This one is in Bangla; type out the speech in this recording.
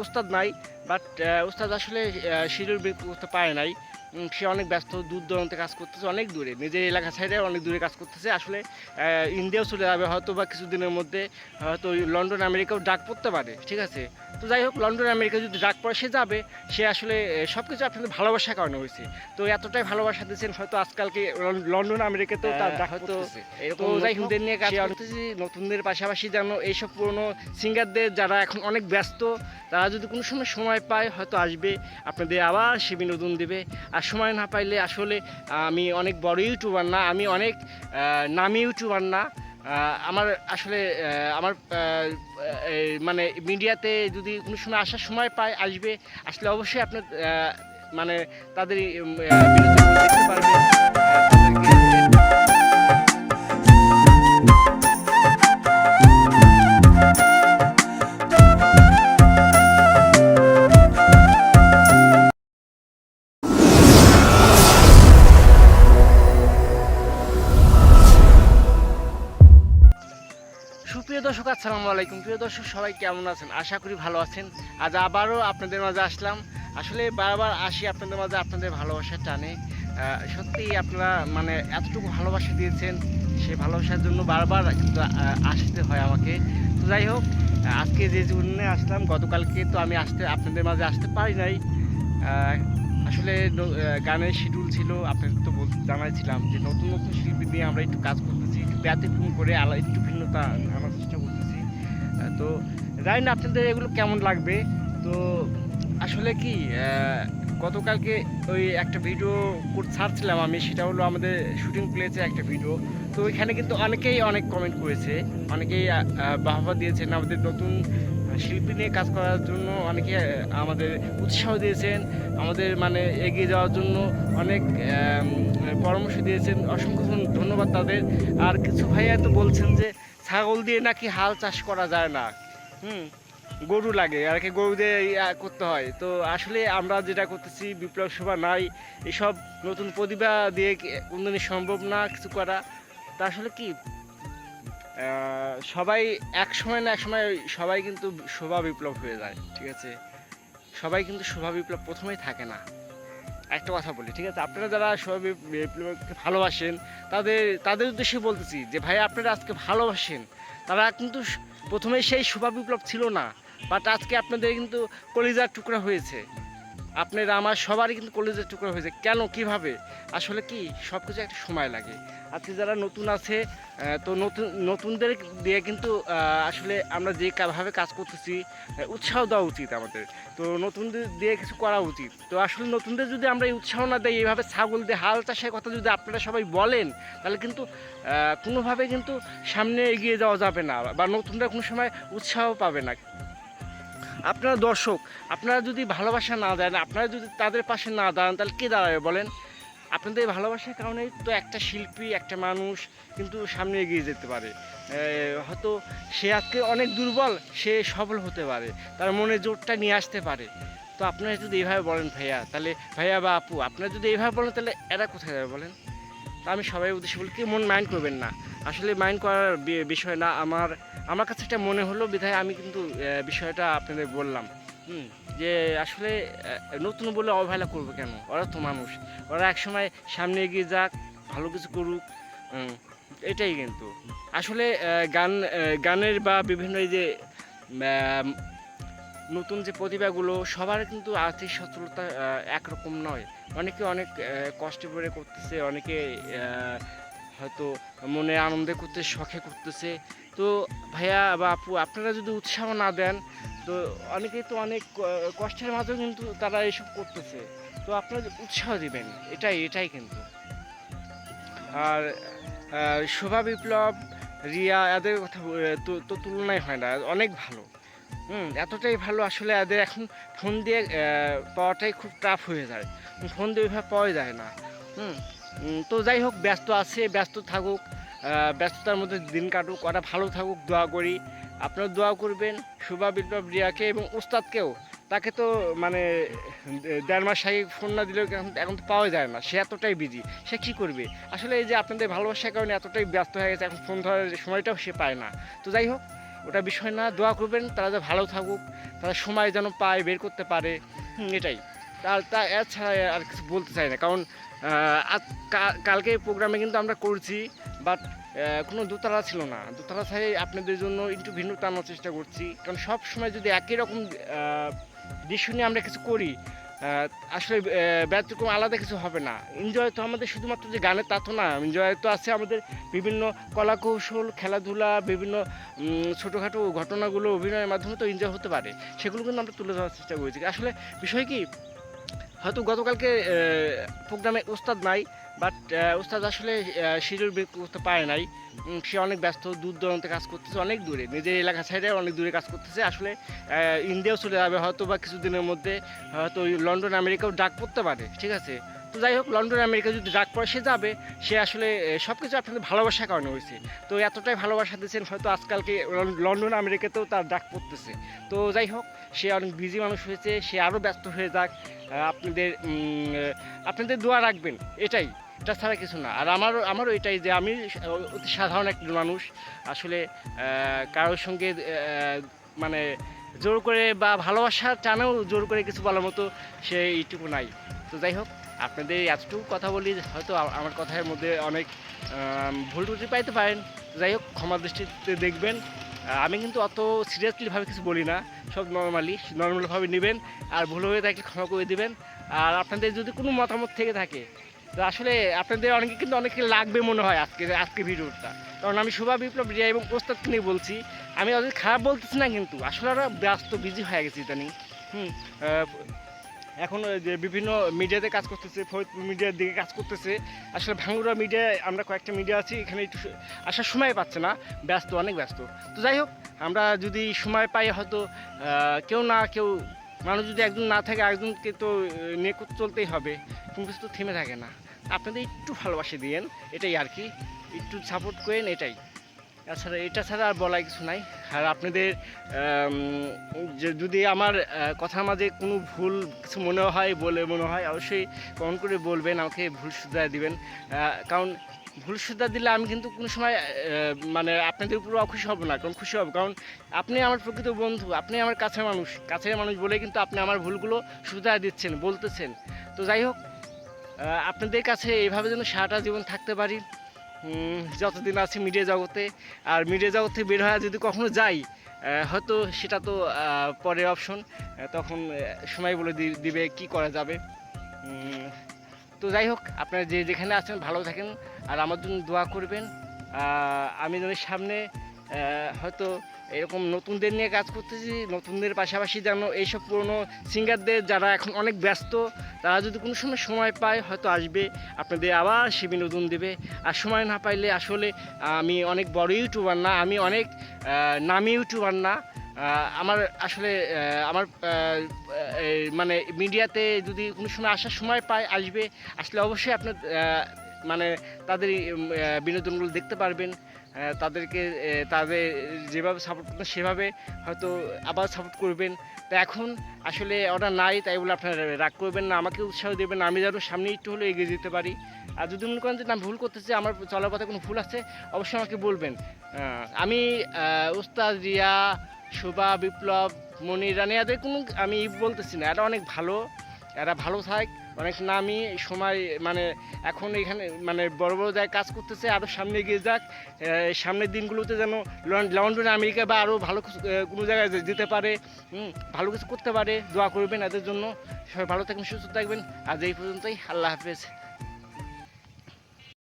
নামে উস্তাদ নাই বাট ওস্তাদ আসলে শিডিউল বের করতে পারে নাই। সে অনেক ব্যস্ত দূর দূরান্তে কাজ করতেছে অনেক দূরে। নিজের এলাকা সাইডে অনেক দূরে কাজ করতেছে। আসলে ইন্ডিয়াও চলে যাবে হয়তো বা কিছুদিনের মধ্যে হয়তো লন্ডন আমেরিকাও ডাক পড়তে পারে ঠিক আছে? তো যাই হোক লন্ডন আমেরিকা যদি ডাক পড়ে সে যাবে। সে আসলে সব কিছু আপনাদের ভালোবাসার কারণে হয়েছে। তো এতটাই ভালোবাসা দিয়েছেন হয়তো আজকালকে লন্ডন আমেরিকাতেও তার ডাক হয়তো তো যাই হোক নিয়ে কাজ করতেছি। নতুনদের পাশাপাশি যেন এইসব পুরনো সিঙ্গারদের যারা এখন অনেক ব্যস্ত তারা যদি কোনো সময় সময় পায় হয়তো আসবে। আপনাদের আবার সে বিনোদন দেবে। আর সময় না পাইলে আসলে আমি অনেক বড় ইউটিউবার না, আমি অনেক নামি ইউটিউবার না। আমার আসলে আমার মানে মিডিয়াতে যদি কোনো সময় আসার সময় পায়, আসবে, আসলে অবশ্যই আপনার মানে তাদের দেখতে পারবে। দর্শক আসসালামু আলাইকুম। প্রিয় দর্শক সবাই কেমন আছেন? আশা করি ভালো আছেন। আজ আবারও আপনাদের মাঝে আসলাম। আসলে বারবার আসি আপনাদের মাঝে আপনাদের ভালোবাসা টানে। সত্যি আপনারা মানে এতটুকু ভালোবাসা দিয়েছেন সেই ভালোবাসার জন্য বারবার আসতে হয় আমাকে। তো যাই হোক আজকে যে জন্য আসলাম গতকালকে তো আমি আসতে আপনাদের মাঝে আসতে পারি নাই। আসলে গানের শিডিউল ছিল আপনাদের তো বল জানাইছিলাম যে নতুন নতুন শিল্পী নিয়ে আমরা একটু কাজ করতেছি একটু ব্যতিক্রম করে আলা একটু ভিন্নতা আহ, তো জানি না আপনাদের এগুলো কেমন লাগবে। তো আসলে কি গতকালকে ওই একটা ভিডিও ছাড়ছিলাম আমি, সেটা হলো আমাদের শুটিং প্লেসে একটা ভিডিও তো ওইখানে কিন্তু অনেকেই অনেক কমেন্ট করেছে, অনেকেই বাহবা দিয়েছেন, আমাদের নতুন শিল্পী নিয়ে কাজ করার জন্য অনেকে আমাদের উৎসাহ দিয়েছেন, আমাদের মানে এগিয়ে যাওয়ার জন্য অনেক পরামর্শ দিয়েছেন। অসংখ্য ধন্যবাদ তাদের। আর কিছু ভাইয়া তো বলছেন যে ছাগল দিয়ে নাকি হাল চাষ করা যায় না? হুম, গরু লাগে, আর কি গরু দিয়ে করতে হয়। তো আসলে আমরা যেটা করতেছি, বিপ্লব সভা নাই, এসব নতুন প্রতিভা দিয়ে কোনদিনই সম্ভব না কিছু করা? তা আসলে কি? সবাই এক সময় না এক সময় সবাই কিন্তু শোভা বিপ্লব হয়ে যায়, ঠিক আছে? সবাই কিন্তু শোভা বিপ্লব প্রথমেই থাকে না। একটা কথা বলি, ঠিক আছে? আপনারা যারা সবাই বিপ্লবকে ভালোবাসেন, তাদের তাদের উদ্দেশ্যে বলতেছি যে, ভাই, আপনারা আজকে ভালোবাসেন। তারা কিন্তু প্রথমে সেই সুভা বিপ্লব ছিল না বাট আজকে আপনাদের কিন্তু কলিজার টুকরা হয়েছে। আপনারা, আমার সবারই কিন্তু কলিজার টুকরা হয়েছে। কেন? কীভাবে? আসলে কি? সব কিছু একটা সময় লাগে। আজকে যারা নতুন আছে তো নতুন, নতুনদের দিয়ে কিন্তু আসলে আমরা যে ভাবে কাজ করতেছি উৎসাহ দেওয়া উচিত আমাদের। তো নতুনদের দিয়ে কিছু করা উচিত। তো আসলে নতুনদের যদি আমরা এই উৎসাহ না দেই, এইভাবে ছাগল দিয়ে হাল চাষের কথা যদি আপনারা সবাই বলেন, তাহলে কিন্তু কোনোভাবে কিন্তু সামনে এগিয়ে যাওয়া যাবে না, বা নতুনরা কোনো সময় উৎসাহ পাবে না। আপনারা দর্শক, আপনারা যদি ভালোবাসা না দেন, আপনারা যদি তাদের পাশে না দাঁড়ান, তাহলে কে দাঁড়াবে বলেন? আপনাদের ভালোবাসার কারণেই তো একটা শিল্পী, একটা মানুষ কিন্তু সামনে এগিয়ে যেতে পারে। হয়তো সে আজকে অনেক দুর্বল, সে সফল হতে পারে, তার মনে জোরটা নিয়ে আসতে পারে। তো আপনারা যদি এইভাবে বলেন ভাইয়া, তাহলে ভাইয়া বা আপু, আপনারা যদি এইভাবে বলেন, তাহলে এরা কোথায় যাবে বলেন? তা আমি সবাই উদ্দেশ্যে বলি কি, মন মাইন্ড করবেন না। আসলে মাইন্ড করার বিষয় না, আমার আমার কাছে এটা মনে হলো, বিধায় আমি কিন্তু বিষয়টা আপনাদের বললাম। যে আসলে নতুন বলে অবহেলা করব কেন? ওরা তো মানুষ। ওরা একসময় সামনে এগিয়ে যাক, ভালো কিছু করুক এটাই কিন্তু। আসলে গান গানের বা বিভিন্ন এই যে নতুন যে প্রতিভাগুলো, সবার কিন্তু আর্থিক সচ্ছলতা একরকম নয়। অনেকে অনেক কষ্ট করে করতেছে, অনেকে হয়তো মনে আনন্দে করতে শখে করতেছে। তো ভাইয়া বা আপু, আপনারা যদি উৎসাহ না দেন, তো অনেকেই তো অনেক কষ্টের মাঝেও কিন্তু তারা এসব করতেছে। তো আপনারা উৎসাহ দিবেন, এটাই এটাই কিন্তু। আর শোভা বিপ্লব, রিয়া, এদের কথা তো তুলনায় হয় না, অনেক ভালো। হুম, এতটাই ভালো আসলে এদের এখন ফোন দিয়ে পাওয়াটাই খুব টাফ হয়ে যায়। ফোন দিয়ে ওইভাবে পাওয়া যায় না। হুম তো যাই হোক, ব্যস্ত আছে, ব্যস্ত থাকুক ব্যস্ততার মধ্যে দিন কাটুক, ওরা ভালো থাকুক, দোয়া করি। আপনারা দোয়া করবেন শুভা বিপ্লব রিয়াকে এবং উস্তাদকেও তাকে তো মানে দেড় মাস আগে ফোন না দিলেও এখন তো পাওয়া যায় না। সে এতটাই বিজি সে কী করবে? আসলে এই যে আপনাদের ভালোবাসার কারণে এতটাই ব্যস্ত হয়ে গেছে, এখন ফোন ধরার সময়টাও সে পায় না। তো যাই হোক, ওটা বিষয় না, দোয়া করবেন, তারা যেন ভালো থাকুক, তারা সময় যেন পায়, বের করতে পারে এটাই। তার তা এছাড়া আর কিছু বলতে চাই না, কারণ আজ কালকে প্রোগ্রামে কিন্তু আমরা করছি বাট কোনো দোতলা ছিল না। দোতলা ছাড়াই আপনাদের জন্য একটু ভিন্ন টানার চেষ্টা করছি, কারণ সব সময় যদি একই রকম দৃশ্য নিয়ে আমরা কিছু করি আসলে ব্যতিক্রম আলাদা কিছু হবে না। এনজয় তো আমাদের শুধুমাত্র যে গানের তা তো না এনজয় তো আছে আমাদের বিভিন্ন কলা কৌশল খেলাধুলা, বিভিন্ন ছোটোখাটো ঘটনাগুলো অভিনয়ের মাধ্যমে তো এনজয় হতে পারে। সেগুলো কিন্তু আমরা তুলে ধরার চেষ্টা করেছি। আসলে বিষয় কি হয়তো গতকালকে প্রোগ্রামে ওস্তাদ নাই, বাট ওস্তাদ আসলে শিডিউল বের করতে পারে নাই। সে অনেক ব্যস্ত, দূর দূরান্তে কাজ করতেছে, অনেক দূরে। নিজের এলাকা সাইডে অনেক দূরে কাজ করতেছে। আসলে ইন্ডিয়াও চলে যাবে, হয়তো বা কিছুদিনের মধ্যে, হয়তো লন্ডন, আমেরিকাও ডাক পড়তে পারে, ঠিক আছে? তো যাই হোক, লন্ডন, আমেরিকা যদি ডাক পড়ে, সে যাবে। সে আসলে সব কিছু আপনাদের ভালোবাসার কারণে হয়েছে। তো এতটাই ভালোবাসা দিচ্ছেন হয়তো আজকালকে লন্ডন, আমেরিকাতেও তার ডাক পড়তেছে। তো যাই হোক সে অনেক বিজি মানুষ হয়েছে, সে আরও ব্যস্ত হয়ে যাক। আপনাদের আপনাদের দোয়া রাখবেন, এটাই। এটা ছাড়া কিছু না। আর আমারও আমারও এটাই যে আমি অতি সাধারণ একজন মানুষ। আসলে কারোর সঙ্গে মানে জোর করে বা ভালোবাসার টানেও জোর করে কিছু বলার মতো সে এইটুকু নাই। তো যাই হোক, আপনাদের এতটুকু কথা বলি, হয়তো আমার কথার মধ্যে অনেক ভুল ত্রুটি পাইতে পারেন। যাই হোক, ক্ষমা দৃষ্টিতে দেখবেন। আমি কিন্তু অত সিরিয়াসলিভাবে কিছু বলি না, সব নর্মালি নর্মালভাবে নেবেন, আর ভুল হয়ে থাকলে ক্ষমা করে দিবেন। আর আপনাদের যদি কোনো মতামত থেকে থাকে, তো আসলে আপনাদের অনেকে কিন্তু অনেকে লাগবে মনে হয় আজকে আজকে ভিডিওটা। কারণ আমি শুভা বিপ্লব রিয়া এবং প্রস্তাবকে নিয়ে বলছি, আমি ওদের খারাপ বলতেছি না কিন্তু, আসলে ব্যস্ত বিজি হয়ে গেছে ইদানিং। হুম এখন যে বিভিন্ন মিডিয়াতে কাজ করতেছে ফরিদপুর মিডিয়ার দিকে কাজ করতেছে, আসলে ভাঙ্গুরা মিডিয়া আমরা কয়েকটা মিডিয়া আছি, এখানে একটু আসার সময় পাচ্ছে না, ব্যস্ত, অনেক ব্যস্ত। তো যাই হোক, আমরা যদি সময় পাই হয়তো কেউ না কেউ, মানুষ যদি একজন না থাকে একজনকে তো নিয়ে চলতেই হবে। কোনো কিছু তো থেমে থাকে না। আপনাদের একটু ভালোবাসে দিয়েন, এটাই আর কি। একটু সাপোর্ট করেন, এটাই। তাছাড়া এটা ছাড়া আর বলার কিছু নাই। আর আপনাদের যে যদি আমার কথার মাঝে কোনো ভুল কিছু মনে হয় বলে মনে হয়, অবশ্যই কমেন্ট করে বলবেন, আমাকে ভুল শুধরা দিবেন। কারণ ভুল শুধরা দিলে আমি কিন্তু কোনো সময় মানে আপনাদের উপর অখুশি হব না, কারণ খুশি হব। কারণ আপনি আমার প্রকৃত বন্ধু, আপনি আমার কাছের মানুষ কাছের মানুষ বলে কিন্তু আপনি আমার ভুলগুলো শুধরা দিচ্ছেন, বলতেছেন। তো যাই হোক আপনাদের কাছে এইভাবে যেন সারাটা জীবন থাকতে পারি যতদিন আছি মিডিয়া জগতে, আর মিডিয়া জগতে বের হয়ে যদি কখনো যাই হয়তো সেটা তো পরের অপশন তখন সময় বলে দিবে কি করা যাবে। তো যাই হোক, আপনারা যে যেখানে আছেন ভালো থাকেন, আর আমার জন্য দোয়া করবেন। আমি যেন সামনে হয়তো এরকম নতুনদের নিয়ে কাজ করতেছি, নতুনদের পাশাপাশি যেন এইসব পুরনো সিঙ্গারদের যারা এখন অনেক ব্যস্ত, তারা যদি কোনো সময় সময় পায়, হয়তো আসবে, আপনাদের আবার সে বিনোদন দেবে। আর সময় না পাইলে আসলে আমি অনেক বড় ইউটিউবার না, আমি অনেক নামি ইউটিউবার না। আমার আসলে আমার মানে মিডিয়াতে যদি কোনো সময় আসার সময় পায়, আসবে, আসলে অবশ্যই আপনার মানে তাদের বিনোদনগুলো দেখতে পারবেন। তাদেরকে তাদের যেভাবে সাপোর্ট করতেন সেভাবে হয়তো আবার সাপোর্ট করবেন। তো এখন আসলে ওরা নাই, তাই বলে আপনারা রাগ করবেন না, আমাকে উৎসাহ দেবেন আমি যেন সামনে একটু হলেও এগিয়ে যেতে পারি। আর যদি মনে করেন যে না, ভুল করতেছে আমার চলার পথে কোনো ভুল আছে, অবশ্যই আমাকে বলবেন। আমি উস্তাদ রিয়া, শোভা, বিপ্লব, মনির রানী এদের কোনো আমি বলতেছি না। এরা অনেক ভালো, এরা ভালো থাক। অনেক নামি, সময় মানে এখন এখানে মানে বড় বড় জায়গায় কাজ করতেছে আরও সামনে গিয়ে যাক। সামনের দিনগুলোতে যেন লন- লন্ডন, আমেরিকা বা আরও ভালো কোনো জায়গায় যেতে পারে ভালো কিছু করতে পারে, দোয়া করবেন এদের জন্য। সবাই ভালো থাকবেন, সুস্থ থাকবেন। আজ এই পর্যন্তই, আল্লাহ হাফেজ।